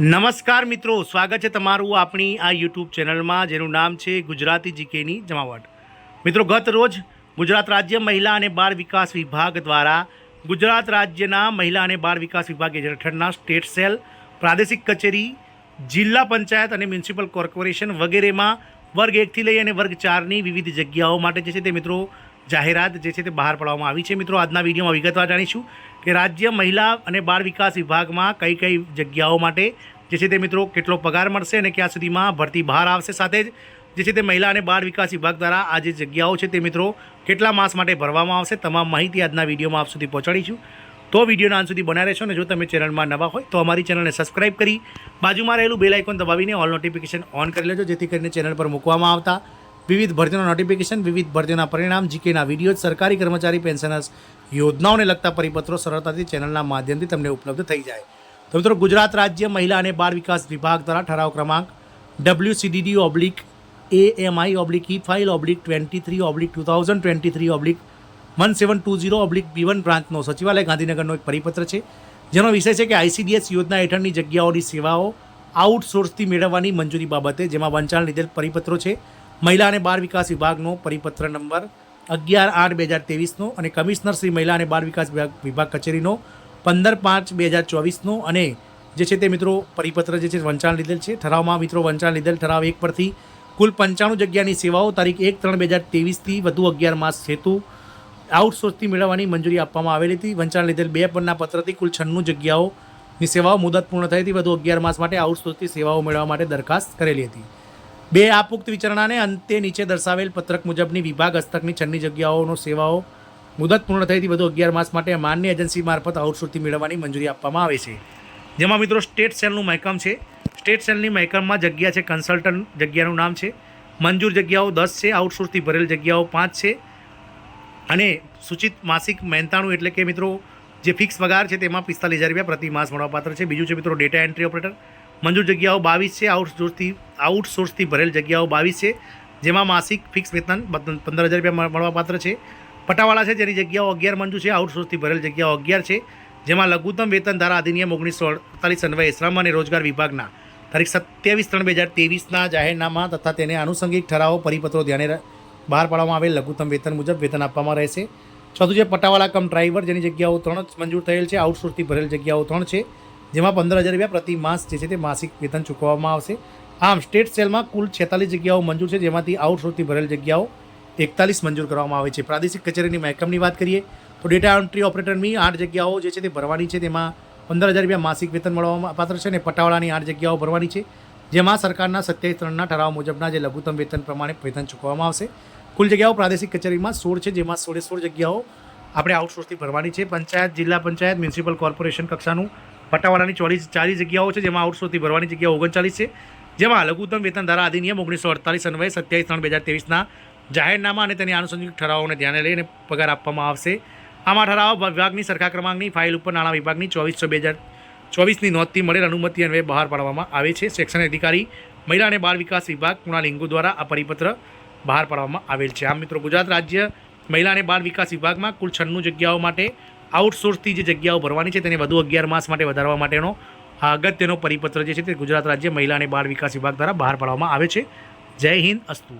નમસ્કાર મિત્રો, સ્વાગત છે તમારું આપણી આ યુટ્યુબ ચેનલમાં, જેનું નામ છે ગુજરાતી જીકેની જમાવટ. મિત્રો, ગત રોજ ગુજરાત રાજ્ય મહિલા અને બાળ વિકાસ વિભાગ દ્વારા ગુજરાત રાજ્યના મહિલા અને બાળ વિકાસ વિભાગ હેઠળના સ્ટેટ સેલ, પ્રાદેશિક કચેરી, જિલ્લા પંચાયત અને મ્યુનિસિપલ કોર્પોરેશન વગેરેમાં વર્ગ એકથી લઈ અને વર્ગ ચારની વિવિધ જગ્યાઓ માટે જે છે તે મિત્રો જાહેરાત જે છે તે બહાર પાડવામાં આવી છે. મિત્રો, આજના વિડીયોમાં વિગતવાર જાણીશું. કે રાજ્ય મહિલા અને બાળ વિકાસ વિભાગમાં કઈ કઈ જગ્યાઓ માટે જે છે તે મિત્રો કેટલો પગાર મળશે અને ક્યાં સુધીમાં ભરતી બહાર આવશે સાથે જ જે છે તે મહિલા અને બાળ વિકાસ વિભાગ દ્વારા આ જે જગ્યાઓ છે તે મિત્રો કેટલા માસ માટે ભરવામાં આવશે તમામ માહિતી આજના વિડીયોમાં આપ સુધી પહોંચાડીશું. તો વિડીયોના અંત સુધી બનાવી રહેશો અને જો તમે ચેનલમાં નવા હોય તો અમારી ચેનલને સબસ્ક્રાઇબ કરી બાજુમાં રહેલું બેલ આઇકોન દબાવીને ઓલ નોટિફિકેશન ઓન કરી લેજો જેથી કરીને ચેનલ પર મૂકવામાં આવતા વિવિધ ભરતીના નોટિફિકેશન વિવિધ ભરતીઓના પરિણામ જીકેના વીડિયો સરકારી કર્મચારી પેન્શનર્સ યોજનાઓને લગતા પરિપત્રો સરળતાથી ચેનલના માધ્યમથી તમને ઉપલબ્ધ થઈ જાય. તો મિત્રો, ગુજરાત રાજ્ય મહિલા અને બાળ વિકાસ વિભાગ દ્વારા ઠરાવ ક્રમાંક W C D D oblique A M I oblique E file oblique twenty three oblique two thousand twenty three oblique one seven two zero oblique B one બ્રાન્ચનો સચિવાલય, ગાંધીનગરનો એક પરિપત્ર છે. જેનો વિષય છે કે આઈસીડીએસ યોજના હેઠળની જગ્યાઓની સેવાઓ આઉટસોર્સથી મેળવવાની મંજૂરી બાબતે, જેમાં વંચાણ લીધેલ પરિપત્રો છે. મહિલા અને બાળ વિકાસ વિભાગનો પરિપત્ર નંબર અગિયાર આઠ બે હજાર ત્રેવીસનો અને કમિશનર શ્રી મહિલા અને બાળ વિકાસ વિભાગ વિભાગ કચેરીનો પંદર પાંચ બે હજાર ચોવીસનો અને જે છે તે મિત્રો પરિપત્ર જે છે વંચાણ લીધેલ છે. ઠરાવમાં મિત્રો વંચાણ લીધેલ ઠરાવ એક પરથી કુલ પંચાણું જગ્યાની સેવાઓ તારીખ એક ત્રણ બે હજાર ત્રેવીસથી વધુ અગિયાર માસ હેતુ આઉટસોર્સથી મેળવવાની મંજૂરી આપવામાં આવેલી હતી. વંચાણ લીધેલ બે પરના પત્રથી કુલ છન્નું જગ્યાઓની સેવાઓ મુદત પૂર્ણ થઈ હતી. વધુ અગિયાર માસ માટે આઉટસોર્સથી સેવાઓ મેળવવા માટે દરખાસ્ત કરેલી હતી. બે આપુક્ત વિચારણાને અંતે નીચે દર્શાવેલ પત્રક મુજબની વિભાગ હસ્તકની છન્ની જગ્યાઓનો સેવાઓ, મુદત પૂર્ણ થઈ વધુ અગિયાર માસ માટે માન્ય એજન્સી મારફત આઉટસોર્સથી મેળવવાની મંજૂરી આપવામાં આવે છે. જેમાં મિત્રો સ્ટેટ સેલનું મહેકમ છે. સ્ટેટ સેલની મહેકમમાં જગ્યા છે, કન્સલ્ટન્ટ જગ્યાનું નામ છે. મંજૂર જગ્યાઓ દસ છે, આઉટસોર્સથી ભરેલ જગ્યાઓ પાંચ છે. અને સૂચિત માસિક મહેનતાણું એટલે કે મિત્રો જે ફિક્સ પગાર છે તેમાં પિસ્તાલીસ હજાર રૂપિયા પ્રતિ માસ મળવાપાત્ર છે. બીજું છે મિત્રો ડેટા એન્ટ્રી ઓપરેટર. મંજૂર જગ્યાઓ બાવીસ છે આઉટસોર્સથી આઉટસોર્સથી ભરેલ જગ્યાઓ બાવીસ છે, જેમાં માસિક ફિક્સ વેતન પંદર હજાર રૂપિયા મળવાપાત્ર છે. પટાવાળા છે, જેની જગ્યાઓ અગિયાર મંજૂર છે આઉટસોર્સથી ભરેલ જગ્યાઓ અગિયાર છે, જેમાં લઘુત્તમ વેતન ધારા અધિનિયમ ઓગણીસો અડતાલીસ અન્વયે શ્રમ અને રોજગાર વિભાગના તારીખ સત્યાવીસ ત્રણ બે હજાર તેવીસના જાહેરનામા તથા તેને આનુષંગિક ઠરાવો પરિપત્રો ધ્યાને બહાર પાડવામાં આવેલ લઘુત્તમ વેતન મુજબ વેતન આપવામાં રહેશે. ચોથું છે, પટાવાળા કમ ડ્રાઈવર, જેની જગ્યાઓ ત્રણ જ મંજૂર થયેલ છે આઉટસોર્સથી ભરેલ જગ્યાઓ ત્રણ છે જેમાં પંદર હજાર રૂપિયા પ્રતિ માસ જે છે તે માસિક વેતન ચૂકવવામાં આવશે. આમ, સ્ટેટ સેલમાં કુલ છેતાલીસ જગ્યાઓ મંજૂર છે, જેમાંથી આઉટસોર્સથી ભરેલ જગ્યાઓ એકતાલીસ મંજૂર કરવામાં આવે છે. પ્રાદેશિક કચેરીની મહેકમની વાત કરીએ, તો ડેટા એન્ટ્રી ઓપરેટરની આઠ જગ્યાઓ જે છે તે ભરવાની છે. તેમાં પંદર હજાર રૂપિયા માસિક વેતન મળવામાં પાત્ર છે અને પટાવાળાની આઠ જગ્યાઓ ભરવાની છે, જેમાં સરકારના સત્યાવીસ ત્રણના ઠરાવ મુજબના જે લઘુત્તમ વેતન પ્રમાણે વેતન ચૂકવવામાં આવશે. કુલ જગ્યાઓ પ્રાદેશિક કચેરીમાં સોળ છે, જેમાં સોળે સોળ જગ્યાઓ આપણે આઉટસોર્સથી ભરવાની છે. પંચાયત, જિલ્લા પંચાયત, મ્યુનિસિપલ કોર્પોરેશન કક્ષાનું પટ્ટાવાળાની ચોવીસ ચાલીસ જગ્યાઓ છે, જેમાં આઉટસોર્સથી ભરવાની જગ્યાઓ ઓગણચાલીસ છે, જેમાં લઘુત્તમ વેતન ધારા અધિનિયમ ઓગણીસો અડતાલીસ અન્વયે સત્યાવીસ ત્રણ બે હજાર ત્રેવીસના જાહેરનામા અને તેની આનુષંગિક ઠરાવોને ધ્યાને લઈને પગાર આપવામાં આવશે. આમાં ઠરાવ વિભાગની સરખા ક્રમાંકની ફાઇલ ઉપર નાણાં વિભાગની ચોવીસો બે હજાર ચોવીસની નોંધથી મળેલ અનુમતિ અન્વયે બહાર પાડવામાં આવે છે. સેક્શન અધિકારી, મહિલા અને બાળ વિકાસ વિભાગ કુણાલ લિંગુ દ્વારા આ પરિપત્ર બહાર પાડવામાં આવેલ છે. આમ મિત્રો ગુજરાત રાજ્ય મહિલા અને બાળ વિકાસ વિભાગમાં કુલ છન્નું જગ્યાઓ માટે આઉટસોર્સથી જે જગ્યાઓ ભરવાની છે તેને વધુ અગિયાર માસ માટે વધારવા માટેનો આ અગત્યનો પરિપત્ર જે છે તે ગુજરાત રાજ્ય મહિલા અને બાળ વિકાસ વિભાગ દ્વારા બહાર પાડવામાં આવે છે. જય હિન્દ, અસ્તુ.